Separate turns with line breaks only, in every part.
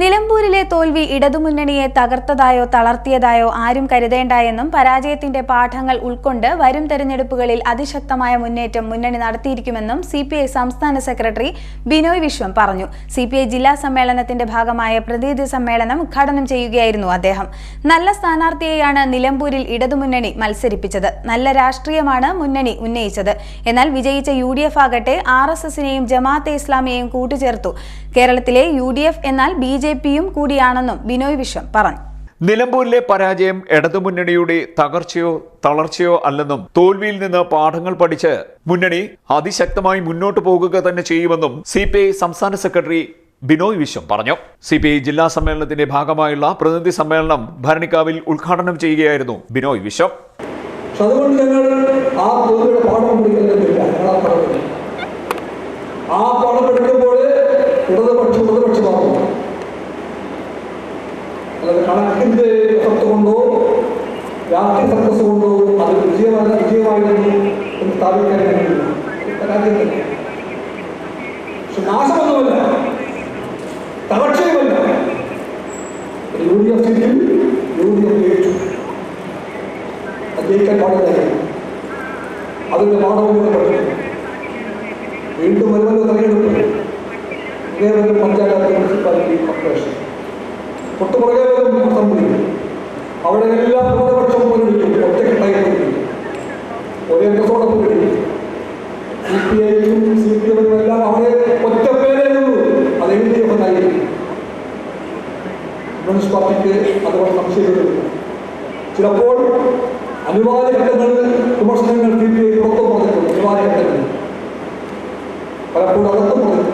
നിലമ്പൂരിലെ തോൽവി ഇടതുമുന്നണിയെ തകർത്തതായോ തളർത്തിയതായോ ആരും കരുതേണ്ട എന്നും പരാജയത്തിന്റെ പാഠങ്ങൾ ഉൾക്കൊണ്ട് വരും തെരഞ്ഞെടുപ്പുകളിൽ അതിശക്തമായ മുന്നേറ്റം മുന്നണി നടത്തിയിരിക്കുമെന്നും സി സംസ്ഥാന സെക്രട്ടറി ബിനോയ് വിശ്വം പറഞ്ഞു സി ജില്ലാ സമ്മേളനത്തിന്റെ ഭാഗമായ പ്രതിനിധി സമ്മേളനം ഉദ്ഘാടനം ചെയ്യുകയായിരുന്നു അദ്ദേഹം നല്ല സ്ഥാനാർത്ഥിയെയാണ് നിലമ്പൂരിൽ ഇടതുമുന്നണി മത്സരിപ്പിച്ചത് നല്ല രാഷ്ട്രീയമാണ് മുന്നണി ഉന്നയിച്ചത് എന്നാൽ വിജയിച്ച യു ഡി എഫ് ആകട്ടെ ആർ എസ് എസിനെയും ജമാഅത്തെ ഇസ്ലാമിയെയും കൂട്ടുചേർത്തു കേരളത്തിലെ യു ഡി എഫ് എന്നാൽ ബി ജെ ജെ പിയും കൂടിയാണെന്നും ബിനോയ് വിശ്വം പറഞ്ഞു
നിലമ്പൂരിലെ പരാജയം ഇടതുമുന്നണിയുടെ തകർച്ചയോ തളർച്ചയോ അല്ലെന്നും തോൽവിയിൽ നിന്ന് പാഠങ്ങൾ പഠിച്ച് മുന്നണി അതിശക്തമായി മുന്നോട്ട് പോകുക തന്നെ ചെയ്യുമെന്നും സി സംസ്ഥാന സെക്രട്ടറി ബിനോയ് വിശ്വം പറഞ്ഞു സി പി ഐ ജില്ലാ സമ്മേളനത്തിന്റെ ഭാഗമായുള്ള പ്രതിനിധി സമ്മേളനം ഭരണിക്കാവിൽ ഉദ്ഘാടനം ചെയ്യുകയായിരുന്നു ബിനോയ് വിശ്വം
ആ ആ പാഠം പഠിക്കുമ്പോൾ സ്ഥാപിക്കാൻ കഴിയില്ല രാജ്യത്തിൽ പക്ഷെ നാശമൊന്നുമല്ല തകർച്ചയുമല്ല യു ഡി എഫ് സീറ്റിൽ യു ഡി എഫ് ജയിച്ചു അത് ജയിക്കാൻ പാടില്ല അതിന്റെ പാഠവും വീണ്ടും വരുമെന്ന് തെരഞ്ഞെടുപ്പ് ഇതേവരും പഞ്ചായത്ത് മുനിസിപ്പാലിറ്റി കോർപ്പറേഷൻ തൊട്ടുപുറകെ വരും അവിടെ എല്ലാ ഭൂതപക്ഷവും പോലും ഒറ്റക്കെട്ടായി കമ്മ്യൂണിസ്റ്റ് പാർട്ടിക്ക് അഥവാ സംശയപ്പെടുന്നു ചിലപ്പോൾ അനിവാര്യ ഘട്ടങ്ങളിൽ വിമർശനങ്ങൾ സി പി ഐ പുറത്തും പറഞ്ഞിട്ടുണ്ട് അനിവാര്യ ഘട്ടങ്ങളിൽ പലപ്പോഴും അകത്തും പറഞ്ഞിട്ടുണ്ട്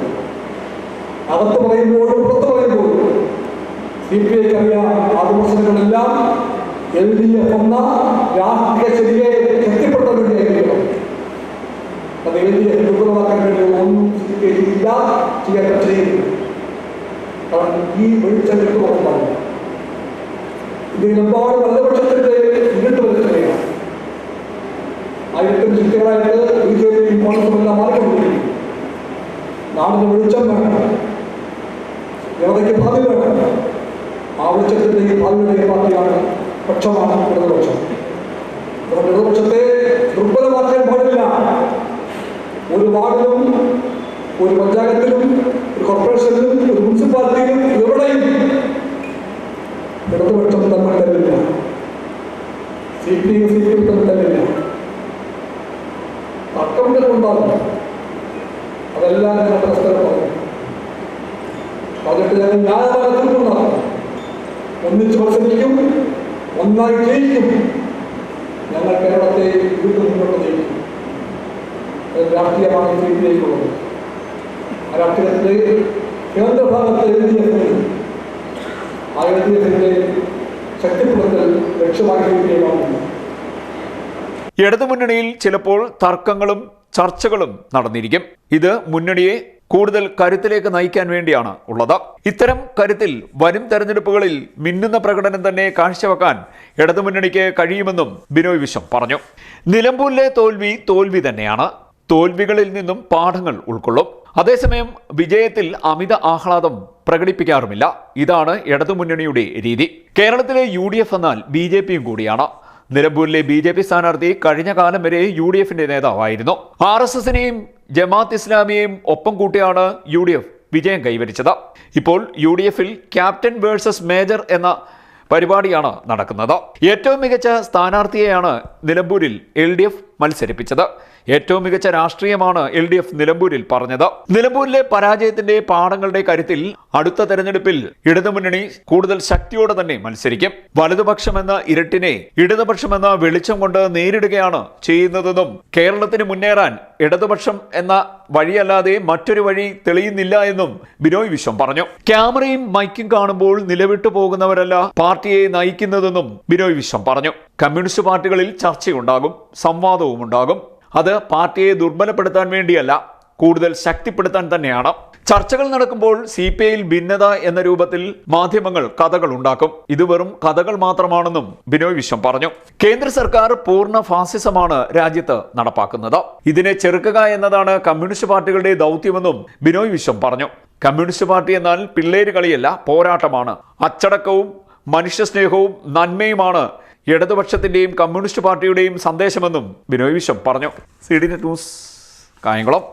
അകത്ത് പറയുമ്പോഴും പുറത്ത് പറയുമ്പോഴും സി പി ഐക്ക് അറിയാം ആ വിമർശനങ്ങളെല്ലാം എൽ ഡി എഫ് എന്ന രാഷ്ട്രീയ ശരിയെ ശക്തിപ്പെടുത്താൻ വേണ്ടിയായിരിക്കണം അത് എൽ ഡി എഫ് ദുർബലമാക്കാൻ വേണ്ടി ഒന്നും ചെയ്യാൻ പറ്റില്ല കാരണം ഈ വെളിച്ചം ഇതിലെമ്പാടും വലതുപക്ഷത്തിന്റെ മുന്നിട്ട് വന്നിട്ടില്ല ആയിരത്തിന് ചുറ്റുകളായിട്ട് ബി ജെ പി കോൺഗ്രസുമെല്ലാം മാറിക്കൊണ്ടിരിക്കും നാടിന് വെളിച്ചം വേണം ജനതയ്ക്ക് ഭാവി വേണം ആ വെളിച്ചത്തിന്റെ ഭാവിയുടെ പാർട്ടിയാണ് പക്ഷമാണ് ഇടതുപക്ഷം ഇടതുപക്ഷത്തെ ദുർബലമാക്കാൻ പാടില്ല ഒരു വാർഡിലും ഒരു പഞ്ചായത്തിലും ഒരു കോർപ്പറേഷനിലും ഒരു മുനിസിപ്പാലിറ്റിയിലും സി ഞങ്ങൾ ഒന്നായി കേരളത്തെ കേന്ദ്രഭാഗത്ത് എൽ ആ
ഇടതുമുന്നണിയിൽ ചിലപ്പോൾ തർക്കങ്ങളും ചർച്ചകളും നടന്നിരിക്കും ഇത് മുന്നണിയെ കൂടുതൽ കരുത്തിലേക്ക് നയിക്കാൻ വേണ്ടിയാണ് ഉള്ളത് ഇത്തരം കരുത്തിൽ വരും തെരഞ്ഞെടുപ്പുകളിൽ മിന്നുന്ന പ്രകടനം തന്നെ കാഴ്ചവെക്കാൻ ഇടതുമുന്നണിക്ക് കഴിയുമെന്നും ബിനോയ് വിശ്വം പറഞ്ഞു നിലമ്പൂരിലെ തോൽവി തോൽവി തന്നെയാണ് തോൽവികളിൽ നിന്നും പാഠങ്ങൾ ഉൾക്കൊള്ളും അതേസമയം വിജയത്തിൽ അമിത ആഹ്ലാദം പ്രകടിപ്പിക്കാറുമില്ല ഇതാണ് ഇടതുമുന്നണിയുടെ രീതി കേരളത്തിലെ യു ഡി എഫ് എന്നാൽ ബി ജെ പിയും കൂടിയാണ് നിലമ്പൂരിലെ ബി ജെ പി സ്ഥാനാർത്ഥി കഴിഞ്ഞ കാലം വരെ യു ഡി എഫിന്റെ നേതാവായിരുന്നു ആർ എസ് എസിനെയും ജമാഅത്ത് ഇസ്ലാമിയെയും ഒപ്പം കൂട്ടിയാണ് യു ഡി എഫ് വിജയം കൈവരിച്ചത് ഇപ്പോൾ യു ഡി എഫിൽ ക്യാപ്റ്റൻ വേഴ്സസ് മേജർ എന്ന പരിപാടിയാണ് നടക്കുന്നത് ഏറ്റവും മികച്ച സ്ഥാനാർത്ഥിയെയാണ് നിലമ്പൂരിൽ എൽ ഡി എഫ് മത്സരിപ്പിച്ചത് ഏറ്റവും മികച്ച രാഷ്ട്രീയമാണ് എൽ ഡി എഫ് നിലമ്പൂരിൽ പറഞ്ഞത് നിലമ്പൂരിലെ പരാജയത്തിന്റെ പാഠങ്ങളുടെ കാര്യത്തിൽ അടുത്ത തെരഞ്ഞെടുപ്പിൽ ഇടതുമുന്നണി കൂടുതൽ ശക്തിയോടെ തന്നെ മത്സരിക്കും വലതുപക്ഷമെന്ന ഇരട്ടിനെ ഇടതുപക്ഷമെന്ന വെളിച്ചം കൊണ്ട് നേരിടുകയാണ് ചെയ്യുന്നതെന്നും കേരളത്തിന് മുന്നേറാൻ ഇടതുപക്ഷം എന്ന വഴിയല്ലാതെ മറ്റൊരു വഴി തെളിയുന്നില്ല എന്നും ബിനോയ് വിശ്വം പറഞ്ഞു ക്യാമറയും മൈക്കും കാണുമ്പോൾ നിലവിട്ടു പോകുന്നവരല്ല പാർട്ടിയെ നയിക്കുന്നതെന്നും ബിനോയ് വിശ്വം പറഞ്ഞു കമ്മ്യൂണിസ്റ്റ് പാർട്ടികളിൽ ചർച്ചയുണ്ടാകും സംവാദവും ഉണ്ടാകും അത് പാർട്ടിയെ ദുർബലപ്പെടുത്താൻ വേണ്ടിയല്ല കൂടുതൽ ശക്തിപ്പെടുത്താൻ തന്നെയാണ് ചർച്ചകൾ നടക്കുമ്പോൾ സി പി ഐയിൽ ഭിന്നത എന്ന രൂപത്തിൽ മാധ്യമങ്ങൾ കഥകൾ ഉണ്ടാക്കും ഇത് വെറും കഥകൾ മാത്രമാണെന്നും ബിനോയ് വിശ്വം പറഞ്ഞു കേന്ദ്ര സർക്കാർ പൂർണ്ണ ഫാസിസമാണ് രാജ്യത്ത് നടപ്പാക്കുന്നത് ഇതിനെ ചെറുക്കുക എന്നതാണ് കമ്മ്യൂണിസ്റ്റ് പാർട്ടികളുടെ ദൗത്യമെന്നും ബിനോയ് വിശ്വം പറഞ്ഞു കമ്മ്യൂണിസ്റ്റ് പാർട്ടി എന്നാൽ പിള്ളേര് കളിയല്ല പോരാട്ടമാണ് അച്ചടക്കവും മനുഷ്യസ്നേഹവും നന്മയുമാണ് ഇടതുപക്ഷത്തിന്റെയും കമ്മ്യൂണിസ്റ്റ് പാർട്ടിയുടെയും സന്ദേശമെന്നും ബിനോയ് വിശ്വം പറഞ്ഞു C D net news Kayamkulam